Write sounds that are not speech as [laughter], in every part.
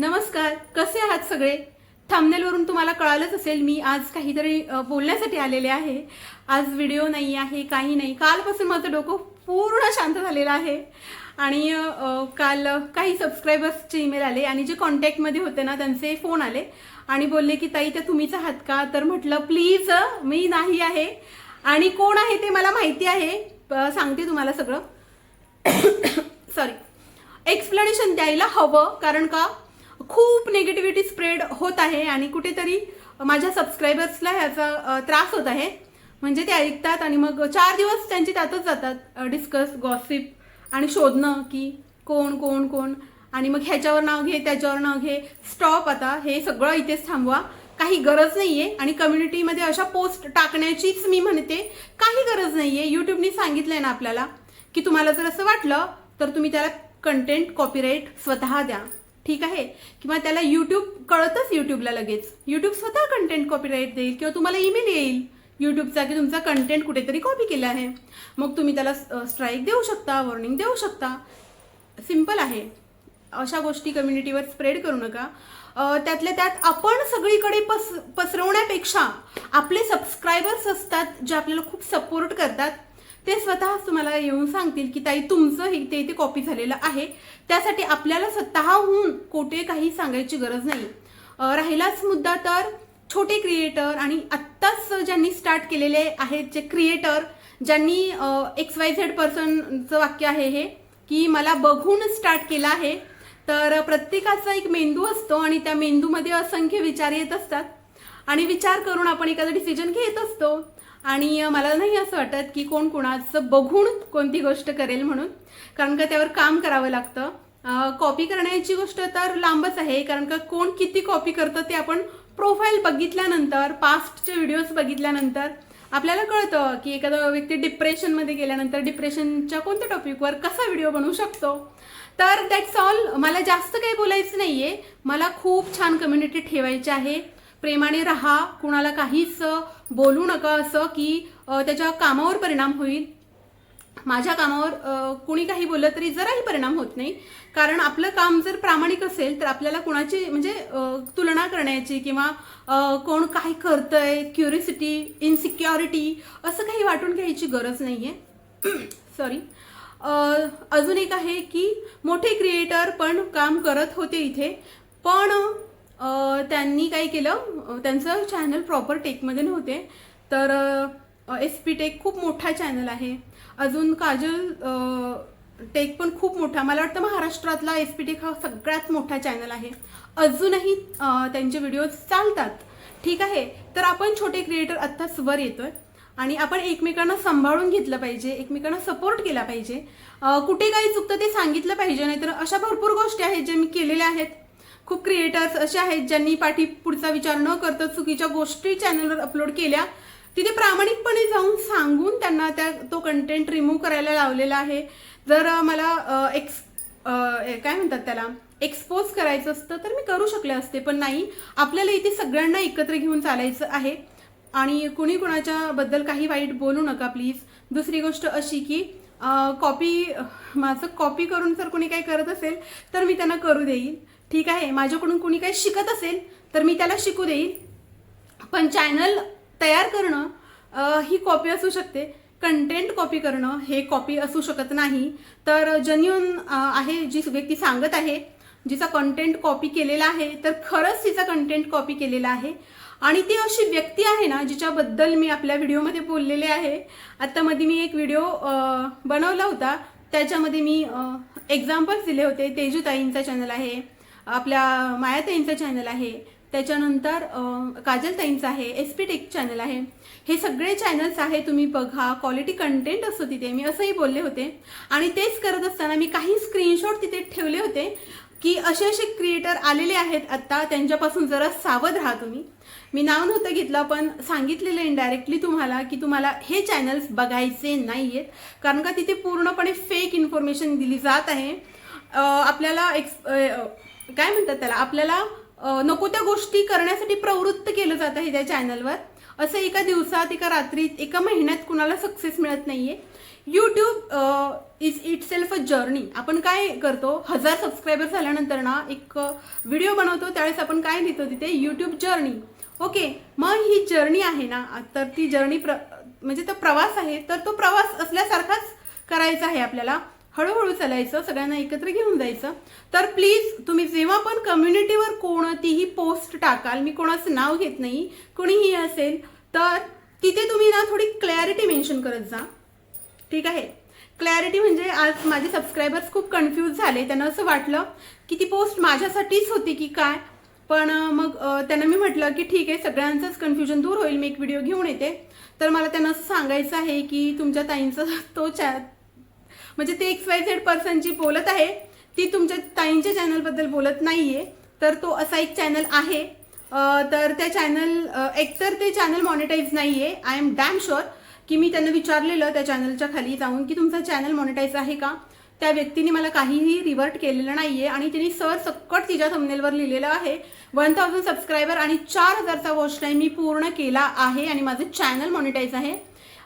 नमस्कार कसे आहात सगळे? थांबनेलवरून तुम्हाला कळालंच असेल मी आज काहीतरी बोलण्यासाठी आलेले आहे. आज व्हिडिओ नाही आहे काही नाही. कालपासून माझं डोकं पूर्ण शांत झालेलं आहे. आणि काल काही सबस्क्रायबर्सचे ईमेल आले आणि जे कॉन्टॅक्टमध्ये होते ना त्यांचे फोन आले. आणि बोलले की ताई त्या तुम्हीच आहात का? तर म्हटलं प्लीज मी नाही आहे. आणि कोण आहे ते मला माहिती आहे. सांगते तुम्हाला सगळं. [coughs] सॉरी एक्सप्लेनेशन द्यायला हवं कारण का? खूप निगेटिव्हिटी स्प्रेड होत आहे आणि कुठेतरी माझ्या सबस्क्रायबर्सला ह्याचा त्रास होत आहे. म्हणजे ते ऐकतात आणि मग चार दिवस त्यांचे त्यातच जातात डिस्कस गॉसिप आणि शोधणं की कोण कोण कोण. आणि मग ह्याच्यावर नाव घे त्याच्यावर नाव घे. स्टॉप आता हे सगळं इथेच थांबवा. काही गरज नाही आहे आणि कम्युनिटीमध्ये अशा पोस्ट टाकण्याचीच मी म्हणते काही गरज नाही आहे यूट्यूबनी सांगितलं आहे ना आपल्याला की तुम्हाला जर असं वाटलं तर तुम्ही त्याला कंटेंट कॉपीराईट स्वतः द्या. ठीक आहे? किंवा त्याला यूट्यूब कळतच यूट्यूबला लगेच. यूट्यूब स्वतः कंटेंट कॉपीराईट देईल किंवा तुम्हाला ईमेल येईल. यूट्यूबचा की तुमचा कंटेंट कुठेतरी कॉपी केला आहे. मग तुम्ही त्याला स्ट्राईक देऊ शकता वॉर्निंग देऊ शकता. सिंपल आहे. अशा गोष्टी कम्युनिटीवर स्प्रेड करू नका. त्यातल्या त्यात आपण सगळीकडे पस पसरवण्यापेक्षा आपले सबस्क्रायबर्स असतात जे आपल्याला खूप सपोर्ट करतात. ते स्वतःच तुम्हाला येऊन सांगतील की ताई तुमचं हे ते इथे कॉपी झालेलं आहे. त्यासाठी आपल्याला स्वतःहून कोठे काही सांगायची गरज नाही. राहिलाच मुद्दा तर छोटे क्रिएटर आणि आत्ताच ज्यांनी स्टार्ट केलेले आहेत जे क्रिएटर ज्यांनी एक्स वाय झेड पर्सनचं वाक्य आहे हे की मला बघून स्टार्ट केलं आहे. तर प्रत्येकाचा एक मेंदू असतो आणि त्या मेंदूमध्ये असंख्य विचार येत असतात. आणि विचार करून आपण एखादं डिसिजन घेत असतो. आणि मला नाही असं वाटत की कोण कोणाचं बघून कोणती गोष्ट करेल म्हणून. कारण का त्यावर काम करावं लागतं. कॉपी करण्याची गोष्ट तर लांबच आहे. कारण का कोण किती कॉपी करतं ते आपण प्रोफाईल बघितल्यानंतर पास्टचे व्हिडिओज बघितल्यानंतर आपल्याला कळतं की एखादा व्यक्ती डिप्रेशनमध्ये गेल्यानंतर डिप्रेशनच्या कोणत्या टॉपिकवर कसा व्हिडिओ बनवू शकतो. तर दॅट्स ऑल मला जास्त काही बोलायचं नाही आहे मला खूप छान कम्युनिटी ठेवायची आहे. प्रेमाने राहा कुणाला काहीच बोलू नका असं की त्याच्या कामावर परिणाम होईल. माझ्या कामावर कुणी काही बोललं तरी जराही परिणाम होत नाही. कारण आपलं काम जर प्रामाणिक असेल तर आपल्याला कुणाची म्हणजे तुलना करण्याची किंवा कोण काय करतंय क्युरिसिटी इनसिक्युरिटी असं काही वाटून घ्यायची गरज नाही आहे सॉरी अजून एक आहे की मोठे क्रिएटर पण काम करत होते इथे. पण त्यांनी काय केलं त्यांचं चॅनल प्रॉपर टेकमध्ये नव्हते. तर एस पी टेक खूप मोठा चॅनल आहे. अजून काजल टेक पण खूप मोठा. मला वाटतं महाराष्ट्रातला एस पी टेक हा सगळ्यात मोठा चॅनल आहे. अजूनही त्यांचे व्हिडिओज चालतात. ठीक आहे? तर आपण छोटे क्रिएटर आत्ताच वर येतोय. आणि आपण एकमेकांना सांभाळून घेतलं पाहिजे एकमेकांना सपोर्ट केला पाहिजे. कुठे काही चुकतं ते सांगितलं पाहिजे नाहीतर अशा भरपूर गोष्टी आहेत ज्या मी केलेल्या आहेत. खूप क्रिएटर्स असे आहेत ज्यांनी पाठी पुढचा विचार न करता चुकीच्या गोष्टी चॅनलवर अपलोड केल्या. तिथे प्रामाणिकपणे जाऊन सांगून त्यांना त्या तो कंटेंट रिमूव्ह करायला लावलेला आहे. जर मला एक्स ए, काय म्हणतात त्याला? एक्सपोज करायचं असतं तर मी करू शकले असते पण नाही. आपल्याला इथे सगळ्यांना एकत्र घेऊन चालायचं आहे. आणि कुणी कुणाच्या बद्दल काही वाईट बोलू नका प्लीज दुसरी गोष्ट अशी की कॉपी माझं कॉपी करून जर कोणी काही करत असेल तर मी त्यांना करू देईल ठीक आहे माझ्याकडून कुणी काही शिकत असेल तर मी त्याला शिकू देईल. पण चॅनल तयार करणं ही कॉपी असू शकते. कंटेंट कॉपी करणं हे कॉपी असू शकत नाही. तर जन्युन आहे जी व्यक्ती सांगत आहे जिचा कंटेंट कॉपी केलेला आहे तर खरंच तिचा कंटेंट कॉपी केलेला आहे. आणि ती अशी व्यक्ती आहे ना जिच्याबद्दल मी आपल्या व्हिडिओमध्ये बोललेले आहे. आत्तामध्ये मी एक व्हिडिओ बनवला होता. त्याच्यामध्ये मी एक्झाम्पल्स दिले होते. तेजूताईंचा चॅनल आहे. आपल्या मायाताईंचं चॅनल आहे. त्याच्यानंतर काजलताईंचं आहे एस पी टेक चॅनल आहे. हे सगळे चॅनल्स आहे तुम्ही बघा क्वालिटी कंटेंट असतो तिथे. मी असंही बोलले होते. आणि तेच करत असताना मी काही स्क्रीनशॉट तिथे ठेवले होते की असे असे क्रिएटर आलेले आहेत आत्ता त्यांच्यापासून जरा सावध राहा तुम्ही. मी नाव नव्हतं घेतलं पण सांगितलेलं इनडायरेक्टली तुम्हाला की तुम्हाला हे चॅनल्स बघायचे नाही आहेत कारण का तिथे पूर्णपणे फेक इन्फॉर्मेशन दिली जात आहे. आपल्याला एक्स काय म्हणतात त्याला? आपल्याला नको त्या गोष्टी करण्यासाठी प्रवृत्त केलं जात आहे त्या चॅनलवर असं एका दिवसात एका रात्रीत एका महिन्यात कुणाला सक्सेस मिळत नाहीये. YouTube is itself a journey आपण काय करतो? हजार सबस्क्रायबर झाल्यानंतर ना एक व्हिडिओ बनवतो. त्यावेळेस आपण काय लिहितो तिथे? यूट्यूब जर्नी ओके मग ही जर्नी आहे ना तर ती जर्नी प्र म्हणजे तो प्रवास आहे. तर तो प्रवास असल्यासारखाच करायचा आहे आपल्याला. हळूहळू चालायचं सगळ्यांना एकत्र घेऊन जायचं. तर प्लीज तुम्ही जेव्हा पण कम्युनिटीवर कोणतीही पोस्ट टाकाल मी कोणाचं नाव घेत नाही कोणीही असेल तर तिथे तुम्ही ना थोडी क्लॅरिटी मेन्शन करत जा. ठीक आहे? क्लॅरिटी म्हणजे आज माझे सबस्क्रायबर्स खूप कन्फ्यूज झाले. त्यांना असं वाटलं की ती पोस्ट माझ्यासाठीच होती की काय? पण मग त्यांना मी म्हटलं की ठीक आहे सगळ्यांचंच कन्फ्युजन दूर होईल मी एक व्हिडिओ घेऊन येते. तर मला त्यांना असं सांगायचं आहे की तुमच्या ताईंचा तो चॅ म्हणजे ते एक्स वाय झेड पर्सन जी बोलत आहे ती तुमच्या ताईंच्या चॅनलबद्दल बोलत नाही आहे तर तो असा एक चॅनल आहे. तर त्या चॅनल एकतर ते चॅनल मॉनिटाईज आहे आय एम डॅम शुअर की मी त्यांना विचारलेलं त्या चॅनलच्या खाली जाऊन की तुमचा चॅनल मॉनिटाईज आहे का? त्या व्यक्तीने मला काहीही रिवर्ट केलेलं नाहीये आणि तिने सर सक्कट तिच्या थंबनेलवर लिहिलेलं आहे. वन थाउजंड सबस्क्रायबर आणि चार हजारचा वॉच टाईम मी पूर्ण केला आहे आणि माझं चॅनल मॉनिटाईज आहे.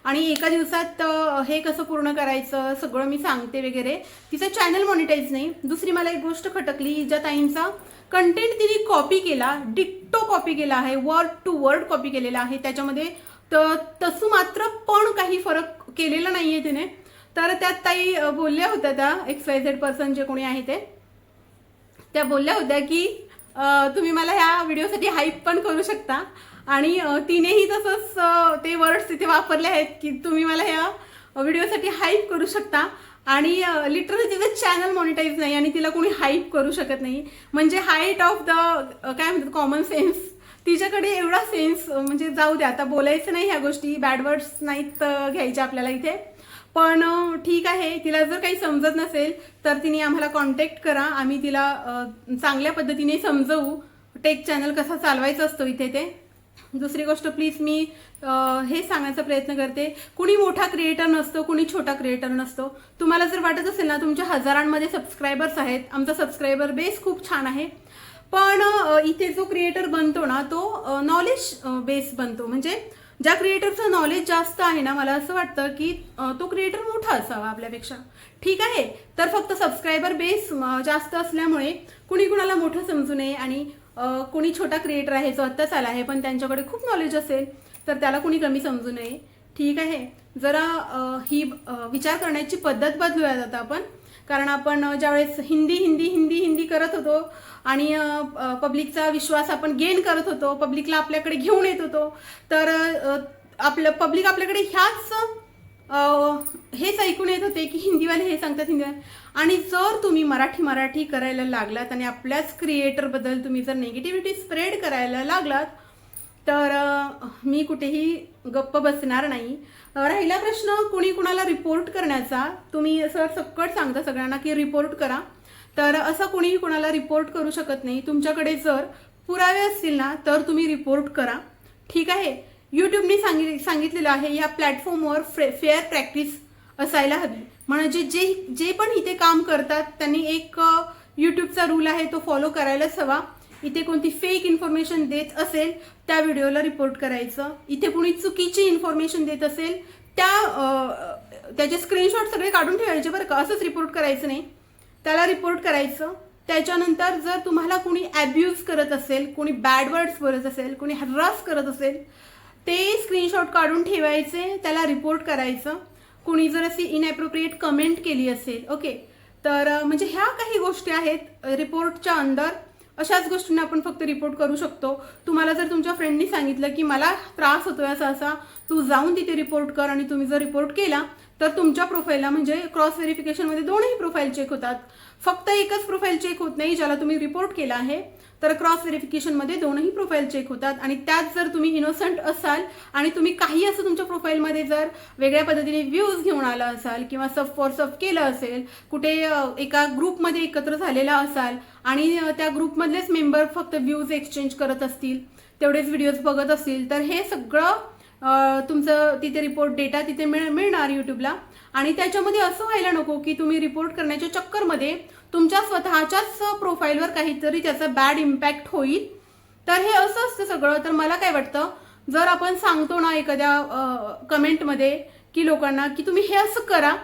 आणि एका दिवसात हे कसं पूर्ण करायचं सगळं मी सांगते वगैरे. तिचं चॅनल मॉनिटाईज नाही. दुसरी मला एक गोष्ट खटकली ज्या ताईंचा कंटेंट तिने कॉपी केला डिक्टो कॉपी केला आहे वर्ड टू वर्ड कॉपी केलेला आहे. त्याच्यामध्ये त- तसं मात्र पण काही फरक केलेला नाहीये तिने. तर त्यात ताई बोलल्या होत्या त्या एक्स वाय झेड पर्सन जे कोणी आहे ते. त्या बोलल्या होत्या की तुम्ही मला ह्या व्हिडिओसाठी हाईप पण करू शकता. आणि तिनेही तसंच ते वर्ड्स तिथे वापरले आहेत की तुम्ही मला ह्या व्हिडिओसाठी हाईप करू शकता. आणि लिटरली तिचं चॅनल मॉनिटाईज नाही आणि तिला कोणी हाईप करू शकत नाही. म्हणजे हाईट ऑफ द काय म्हणतात कॉमन सेन्स तिच्याकडे एवढा सेन्स म्हणजे जाऊ द्या आता बोलायचं नाही ह्या गोष्टी बॅड वर्ड्स नाहीत घ्यायच्या आपल्याला इथे. पण ठीक आहे तिला जर काही समजत नसेल तर तिने आम्हाला कॉन्टॅक्ट करा. आम्ही तिला चांगल्या पद्धतीने समजवू. टेक चॅनल कसा चालवायचा असतो इथे ते. दुसरी गोष्ट प्लीज मी हे सांगायचा प्रयत्न करते. कुणी मोठा क्रिएटर नसतो कुणी छोटा क्रिएटर नसतो. तुम्हाला जर वाटत असेल ना तुमच्या हजारांमध्ये सबस्क्रायबर्स आहेत. आमचा सबस्क्रायबर बेस खूप छान आहे. पण इथे जो क्रिएटर बनतो ना तो नॉलेज बेस बनतो. म्हणजे ज्या क्रिएटरचं नॉलेज जास्त आहे ना मला असं वाटतं की तो क्रिएटर मोठा असावा आपल्यापेक्षा. ठीक आहे? तर फक्त सबस्क्रायबर बेस जास्त असल्यामुळे कुणी कुणाला मोठं समजू नये आणि कुणी छोटा क्रिएटर आहे जो आत्ताच आला आहे पण त्यांच्याकडे खूप नॉलेज असेल तर त्याला कुणी कमी समजू नये. ठीक आहे? जरा ही विचार करण्याची पद्धत बदलूयात आता आपण. कारण आपण ज्यावेळेस हिंदी हिंदी हिंदी हिंदी करत होतो आणि पब्लिकचा विश्वास आपण गेन करत होतो पब्लिकला आपल्याकडे घेऊन येत होतो तर आपलं पब्लिक आपल्याकडे ह्याच हेच ऐकून येत होते की हिंदीवाले हे सांगतात हिंदीवाले. आणि जर तुम्ही मराठी मराठी करायला लागलात आणि आपल्याच क्रिएटरबद्दल तुम्ही जर निगेटिव्हिटी स्प्रेड करायला लागलात तर मी कुठेही गप्प बसणार नाही. राहिला प्रश्न कुणी कुणाला रिपोर्ट करण्याचा? तुम्ही सर सक्कट सांगता सगळ्यांना की रिपोर्ट करा. तर असं कुणीही कुणाला रिपोर्ट करू शकत नाही. तुमच्याकडे जर पुरावे असतील ना तर तुम्ही रिपोर्ट करा. ठीक आहे? यूट्यूबने सांगित सांगितलेलं आहे या प्लॅटफॉर्मवर फेअर प्रॅक्टिस असायला हवी. म्हणजे जे जे पण इथे काम करतात त्यांनी एक यूट्यूबचा रूल आहे तो फॉलो करायलाच हवा. इथे कोणती फेक इन्फॉर्मेशन देत असेल त्या व्हिडिओला रिपोर्ट करायचं. इथे कोणी चुकीची इन्फॉर्मेशन देत असेल त्या त्याचे स्क्रीनशॉट सगळे काढून ठेवायचे बरं का. असंच रिपोर्ट करायचं नाही. त्याला रिपोर्ट करायचं. त्याच्यानंतर जर तुम्हाला कोणी ॲब्यूज करत असेल कोणी बॅड वर्ड्स बोलत असेल कोणी हर्रास करत असेल ते स्क्रीनशॉट काढून ठेवायचे त्याला रिपोर्ट करायचं. कुणी जर अशी इनॲप्रोप्रिएट कमेंट केली असेल ओके तर म्हणजे ह्या काही गोष्टी आहेत रिपोर्टच्या अंदर. अशाच गोष्टींना आपण फक्त रिपोर्ट करू शकतो. तुम्हाला जर तुमच्या फ्रेंडनी सांगितलं की मला त्रास होतोय असा असा तू जाऊन तिथे रिपोर्ट कर आणि तुम्ही जर रिपोर्ट केला तर तुमच्या प्रोफाईलला म्हणजे क्रॉस व्हेरिफिकेशनमध्ये दोनही प्रोफाईल चेक होतात. फक्त एकच प्रोफाईल चेक होत नाही ज्याला तुम्ही रिपोर्ट केला आहे. तर क्रॉस व्हेरिफिकेशनमध्ये दोनही प्रोफाईल चेक होतात. आणि त्यात जर तुम्ही इनोसंट असाल आणि तुम्ही काही असं तुमच्या प्रोफाईलमध्ये जर वेगळ्या पद्धतीने व्ह्यूज घेऊन आला असाल किंवा सब फॉर सब केलं असेल कुठे एका ग्रुपमध्ये एकत्र झालेला असाल आणि त्या ग्रुपमधलेच मेंबर फक्त व्ह्यूज एक्सचेंज करत असतील तेवढेच व्हिडिओज बघत असतील तर हे सगळं तुमचं तिथे रिपोर्ट डेटा तिथे मिळ मिळणार यूट्यूबला आणि त्याच्यामध्ये असं व्हायला नको की तुम्ही रिपोर्ट करण्याच्या चक्करमध्ये तुमच्या स्वतःच्याच प्रोफाईलवर काहीतरी त्याचा बॅड इम्पॅक्ट होईल. तर हे असं असतं सगळं. तर मला काय वाटतं जर आपण सांगतो ना एखाद्या कमेंटमध्ये की लोकांना की तुम्ही हे असं करा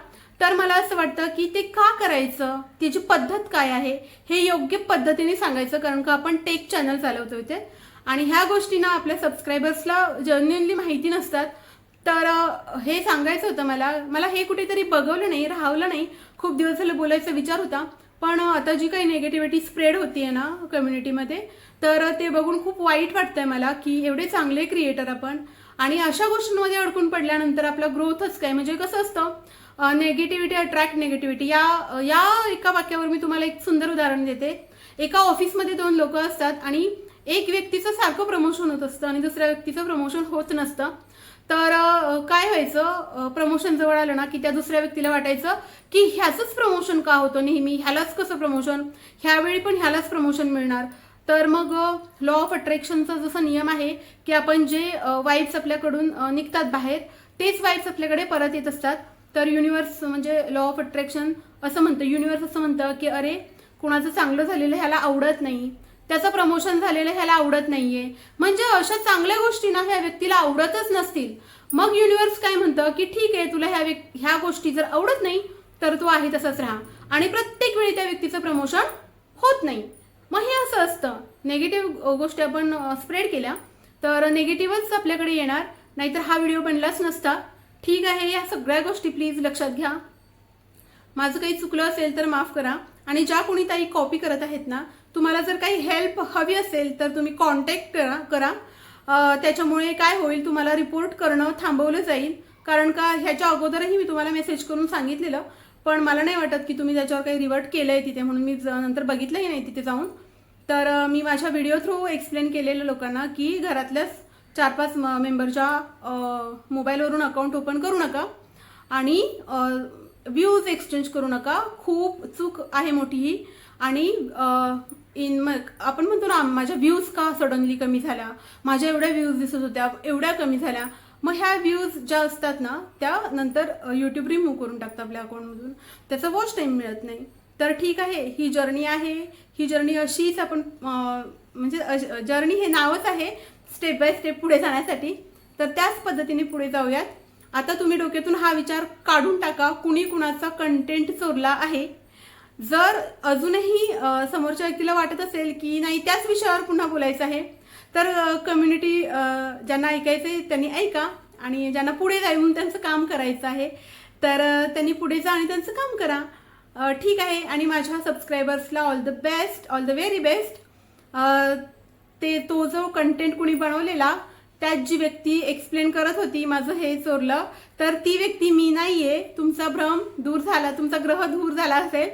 तर मला असं वाटतं की ते का करायचं? त्याची पद्धत काय आहे? हे योग्य पद्धतीने सांगायचं कारण का आपण टेक चॅनल चालवतो इथे आणि ह्या गोष्टींना आपल्या सबस्क्रायबर्सला जेन्युअनली माहिती नसतात. तर हे सांगायचं होतं मला. मला हे कुठेतरी बघवलं नाही राहवलं नाही. खूप दिवस झालं बोलायचा विचार होता. पण आता जी काही निगेटिव्हिटी स्प्रेड होती आहे ना कम्युनिटीमध्ये तर ते बघून खूप वाईट वाटतंय मला की एवढे चांगले क्रिएटर आपण. आणि अशा गोष्टींमध्ये अडकून पडल्यानंतर आपला ग्रोथच काय? म्हणजे कसं असतं? नेगेटिव्हिटी अट्रॅक्ट नेगेटिव्हिटी या या एका वाक्यावर मी तुम्हाला एक सुंदर उदाहरण देते. एका ऑफिसमध्ये दोन लोक असतात आणि एक व्यक्तीचं सारखं प्रमोशन होत असतं आणि दुसऱ्या व्यक्तीचं प्रमोशन होत नसतं. तर काय व्हायचं प्रमोशन जवळ आलं ना की त्या दुसऱ्या व्यक्तीला वाटायचं की ह्याचंच प्रमोशन का होतं नेहमी? ह्यालाच कसं प्रमोशन ह्यावेळी पण ह्यालाच प्रमोशन मिळणार. तर मग लॉ ऑफ अट्रॅक्शनचा जसा नियम आहे की आपण जे वाईब्स आपल्याकडून निघतात बाहेर तेच वाईब्स आपल्याकडे परत येत असतात. तर युनिवर्स म्हणजे लॉ ऑफ अट्रॅक्शन असं म्हणतं. युनिवर्स असं म्हणतं की अरे कुणाचं चांगलं झालेलं ह्याला आवडत नाही. त्याचं प्रमोशन झालेलं ह्याला आवडत नाहीये. म्हणजे अशा चांगल्या गोष्टी ना ह्या व्यक्तीला आवडतच नसतील. मग युनिवर्स काय म्हणतं? की ठीक आहे तुला ह्या ह्या गोष्टी जर आवडत नाही तर तू आहे तसंच राहा. आणि प्रत्येक वेळी त्या व्यक्तीचं प्रमोशन होत नाही. मग हे असं असतं. नेगेटिव्ह गोष्टी आपण स्प्रेड केल्या तर नेगेटिव्हच आपल्याकडे येणार. नाहीतर हा व्हिडिओ बनलाच नसता. ठीक आहे या सगळ्या गोष्टी प्लीज लक्षात घ्या. माझं काही चुकलं असेल तर माफ करा. आणि ज्या कोणी ताई कॉपी करत आहेत ना तुम्हाला जर काही हेल्प हवी असेल तर तुम्ही कॉन्टॅक्ट करा करा. त्याच्यामुळे काय होईल तुम्हाला रिपोर्ट करणं थांबवलं जाईल. कारण का ह्याच्या अगोदरही मी तुम्हाला मेसेज करून सांगितलेलं. पण मला नाही वाटत की तुम्ही त्याच्यावर काही रिवर्ट केलं आहे तिथे म्हणून मी ज- नंतर बघितलंही नाही तिथे जाऊन. तर मी माझ्या व्हिडिओ थ्रू एक्सप्लेन केलेलं लोकांना की घरातल्याच चार पाच मेंबरच्या मोबाईलवरून अकाउंट ओपन करू नका. आणि व्ह्यूज एक्सचेंज करू नका. खूप चूक आहे मोठी. ही आणि इन मग आपण म्हणतो ना माझ्या व्ह्यूज का सडनली कमी झाल्या? माझ्या एवढ्या व्ह्यूज दिसत होत्या एवढ्या कमी झाल्या. मग ह्या व्ह्यूज ज्या असतात ना त्या नंतर यूट्यूब रिमूव्ह करून टाकतं आपल्या अकाउंटमधून त्याचा वॉच टाईम मिळत नाही. तर ठीक आहे ही जर्नी आहे. ही जर्नी अशीच आपण म्हणजे जर्नी हे नावच आहे स्टेप बाय स्टेप पुढे जाण्यासाठी. तर त्याच पद्धतीने पुढे जाऊयात. आता तुम्ही डोक्यातून हा विचार काढून टाका कुणी कुणाचा कंटेंट चोरला आहे. जर अजूनही समोरच्या व्यक्तीला वाटत असेल की नाही त्याच विषयावर पुन्हा बोलायचं आहे तर कम्युनिटी ज्यांना ऐकायचं आहे त्यांनी ऐका आणि ज्यांना पुढे जाऊन त्यांचं काम करायचं आहे तर त्यांनी पुढे जा आणि त्यांचं काम करा. ठीक आहे. आणि माझ्या सबस्क्रायबर्सला all the best all the very best ते तो जो कंटेंट कुणी बनवलेला त्यात जी व्यक्ती एक्सप्लेन करत होती माझं हे चोरलं तर ती व्यक्ती मी नाही आहे तुमचा भ्रम दूर झाला तुमचा ग्रह दूर झाला असेल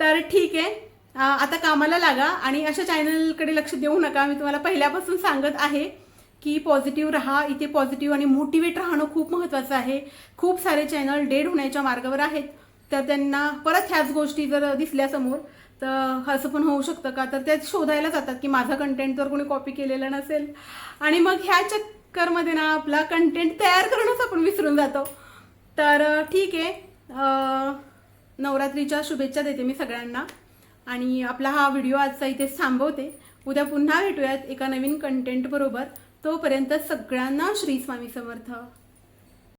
तर ठीक आहे आता कामाला लागा आणि अशा चॅनलकडे लक्ष देऊ नका. मी तुम्हाला पहिल्यापासून सांगत आहे की पॉझिटिव्ह राहा इथे पॉझिटिव्ह आणि मोटिवेट राहणं खूप महत्त्वाचं आहे. खूप सारे चॅनल डेड होण्याच्या मार्गावर आहेत. तर त्यांना परत ह्याच गोष्टी जर दिसल्या समोर तर असं पण होऊ शकतं का? तर ते शोधायला जातात की माझा कंटेंट जर कोणी कॉपी केलेलं नसेल. आणि मग ह्या चक्करमध्ये ना आपला कंटेंट तयार करणंच आपण विसरून जातो. तर ठीक आहे. नवरात्रीच्या शुभेच्छा देते मी सगळ्यांना. आणि आपला हा व्हिडिओ आजचा इथे थांबवते. उद्या पुन्हा भेटूयात एका नवीन कंटेंट बरोबर. तोपर्यंत सगळ्यांना श्री स्वामी समर्थ.